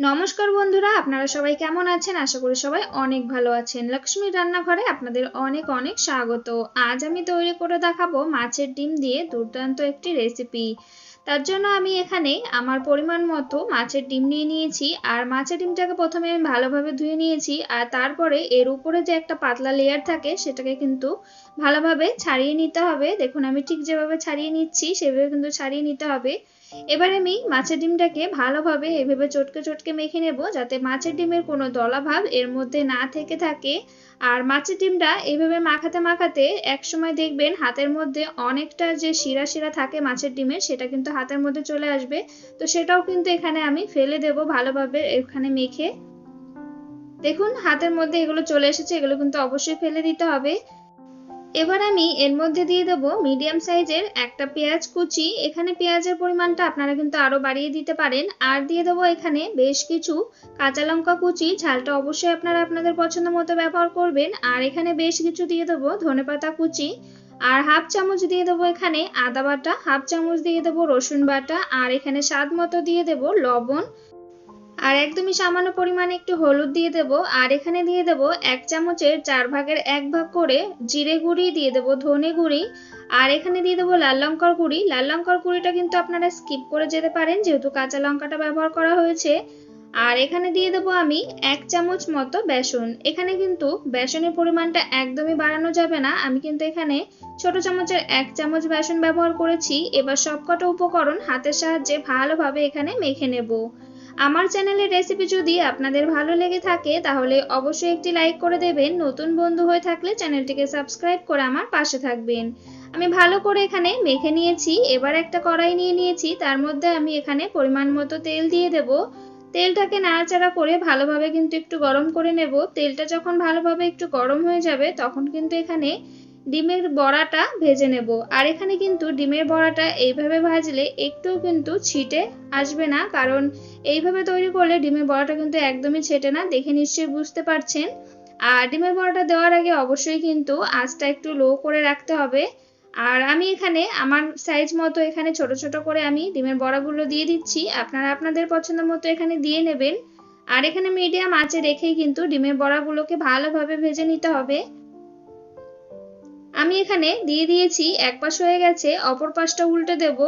নমস্কার বন্ধুরা, আপনারা সবাই কেমন আছেন? আশা করি সবাই অনেক ভালো আছেন। লক্ষ্মীর রান্নাঘরে আপনাদের অনেক অনেক স্বাগত। আজ আমি তৈরি করে দেখাবো মাছের ডিম দিয়ে দুর্দান্ত একটি রেসিপি। তার জন্য আমি এখানে আমার পরিমাণ মতো মাছের ডিম নিয়ে নিয়েছি আর মাছের ডিমটাকে প্রথমে আমি ভালোভাবে ধুয়ে নিয়েছি আর তারপরে এর উপরে যে একটা পাতলা লেয়ার থাকে সেটাকে কিন্তু ভালোভাবে ছাড়িয়ে নিতে হবে। দেখুন, আমি ঠিক যেভাবে ছাড়িয়ে নিচ্ছি, সেভাবে কিন্তু ছাড়িয়ে নিতে হবে। এবার আমি মাছের ডিমটাকে ভালোভাবে এভাবে চটকে চটকে মেখে নেব যাতে মাছের ডিমের কোনো দলাভাব এর মধ্যে না থেকে থাকে। আর মাছের ডিমটা এইভাবে মাখাতে মাখাতে এক সময় দেখবেন হাতের মধ্যে অনেকটা যে শিরা শিরা থাকে মাছের ডিমের সেটা কিন্তু হাতের মধ্যে চলে আসবে। তো সেটাও কিন্তু এখানে আমি ফেলে দেব ভালোভাবে এখানে মেখে। দেখুন হাতের মধ্যে এগুলো চলে এসেছে, এগুলো কিন্তু অবশ্যই ফেলে দিতে হবে। এবার আমি এর মধ্যে দিয়ে দেবো মিডিয়াম সাইজের একটা পেঁয়াজ কুচি। এখানে পেঁয়াজের পরিমাণটা আপনারা কিন্তু আরও বাড়িয়ে দিতে পারেন। আর দিয়ে দেবো এখানে বেশ কিছু কাঁচা লঙ্কা কুচি। ঝালটা অবশ্যই আপনারা আপনাদের পছন্দ মতো ব্যবহার করবেন। আর এখানে বেশ কিছু দিয়ে দেবো ধনেপাতা কুচি। আর হাফ চামচ দিয়ে দেবো এখানে আদা বাটা। হাফ চামচ দিয়ে দেবো রসুন বাটা। আর এখানে স্বাদ মতো দিয়ে দেবো লবণ। আর একদমই সামান্য পরিমাণে একটু হলুদ দিয়ে দেব, আর এখানে দিয়ে দেব এক চামচের চার ভাগের এক ভাগ করে জিরে গুঁড়ি, দিয়ে দেব ধনে গুঁড়ি, আর এখানে দিয়ে দেবো লাল লঙ্কার গুঁড়ি। লাল লঙ্কার গুঁড়িটা কিন্তু আপনারা স্কিপ করে যেতে পারেন, যেহেতু কাঁচা লঙ্কাটা ব্যবহার করা হয়েছে। আর এখানে দিয়ে দেবো আমি এক চামচ মতো বেসন। এখানে কিন্তু বেসনের পরিমাণটা একদমই বাড়ানো যাবে না। আমি কিন্তু এখানে ছোট চামচের এক চামচ বেসন ব্যবহার করেছি। এবার সবকটা উপকরণ হাতের সাহায্যে ভালোভাবে এখানে মেখে নেব। আমার চ্যানেলের রেসিপি যদি আপনাদের ভালো লেগে থাকে, তাহলে অবশ্যই একটি লাইক করে দেবেন। নতুন বন্ধু হয়ে থাকলে চ্যানেলটিকে সাবস্ক্রাইব করে আমার পাশে থাকবেন। আমি ভালো করে এখানে মেখে নিয়েছি। এবার একটা কড়াই নিয়ে নিয়েছি। তার মধ্যে আমি এখানে পরিমাণ মতো তেল দিয়ে দেব। তেলটাকে নাড়াচাড়া করে ভালোভাবে কিন্তু একটু গরম করে নেব। তেলটা যখন ভালোভাবে একটু গরম হয়ে যাবে, তখন কিন্তু এখানে ডিমের বড়াটা ভেজে নেব। আর এখানে কিন্তু ডিমের বড়াটা এইভাবে ভাজলে একটু কিন্তু ছিটে আসবে না। কারণ এইভাবে তৈরি করলে ডিমের বড়াটা কিন্তু একদমই ছেটে না, দেখে নিশ্চয়ই বুঝতে পারছেন। আর ডিমের বড়াটা দেওয়ার আগে অবশ্যই কিন্তু আঁচটা একটু লো করে রাখতে হবে। আর আমি এখানে আমার সাইজ মতো এখানে ছোট ছোট করে আমি ডিমের বড়াগুলো দিয়ে দিচ্ছি। আপনারা আপনাদের পছন্দ মতো এখানে দিয়ে নেবেন। আর এখানে মিডিয়াম আঁচে রেখেই কিন্তু ডিমের বড়াগুলোকে ভালোভাবে ভেজে নিতে হবে। আমি এখানে দিয়ে দিয়েছি, এক পাশ হয়ে গেছে, অপর পাশটা উল্টে দেব।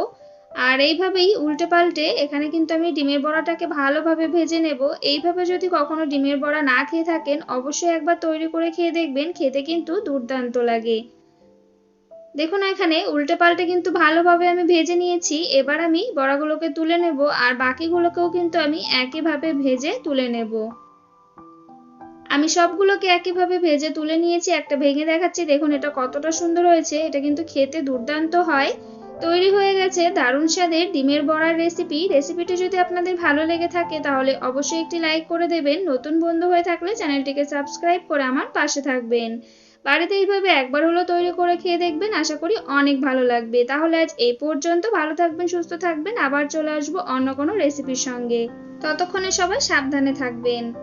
আর এইভাবেই উল্টে পাল্টে এখানে কিন্তু আমি ডিমের বড়াটাকে ভালোভাবে ভেজে নেব। এইভাবে যদি কখনো ডিমের বড়া না খেয়ে থাকেন, অবশ্যই একবার তৈরি করে খেয়ে দেখবেন, খেতে কিন্তু দুর্দান্ত লাগে। দেখুন এখানে উল্টে পাল্টে কিন্তু ভালোভাবে আমি ভেজে নিয়েছি। এবার আমি বড়াগুলোকে তুলে নেব, আর বাকিগুলোকেও কিন্তু আমি একইভাবে ভেজে তুলে নেব। আমি সবগুলোকে একইভাবে ভেজে তুলে নিয়েছি, একটা ভেঙে দেখাচ্ছি। দেখুন, এটা কতটা সুন্দর হয়েছে। এটা কিন্তু খেতে দুর্দান্ত হয়। তৈরি হয়ে গেছে দারুণ স্বাদের ডিমের বড়ার রেসিপি রেসিপিটি যদি আপনাদের ভালো লেগে থাকে, তাহলে অবশ্যই একটি লাইক করে দেবেন। নতুন বন্ধু হয়ে থাকলে চ্যানেলটিকে সাবস্ক্রাইব করে আমার পাশে থাকবেন। বাড়িতে এইভাবে একবার হলো তৈরি করে খেয়ে দেখবেন, আশা করি অনেক ভালো লাগবে। তাহলে আজ এই পর্যন্ত। ভালো থাকবেন, সুস্থ থাকবেন। আবার চলে আসব অন্য কোনো রেসিপির সঙ্গে। ততক্ষণে সবাই সাবধানে থাকবেন।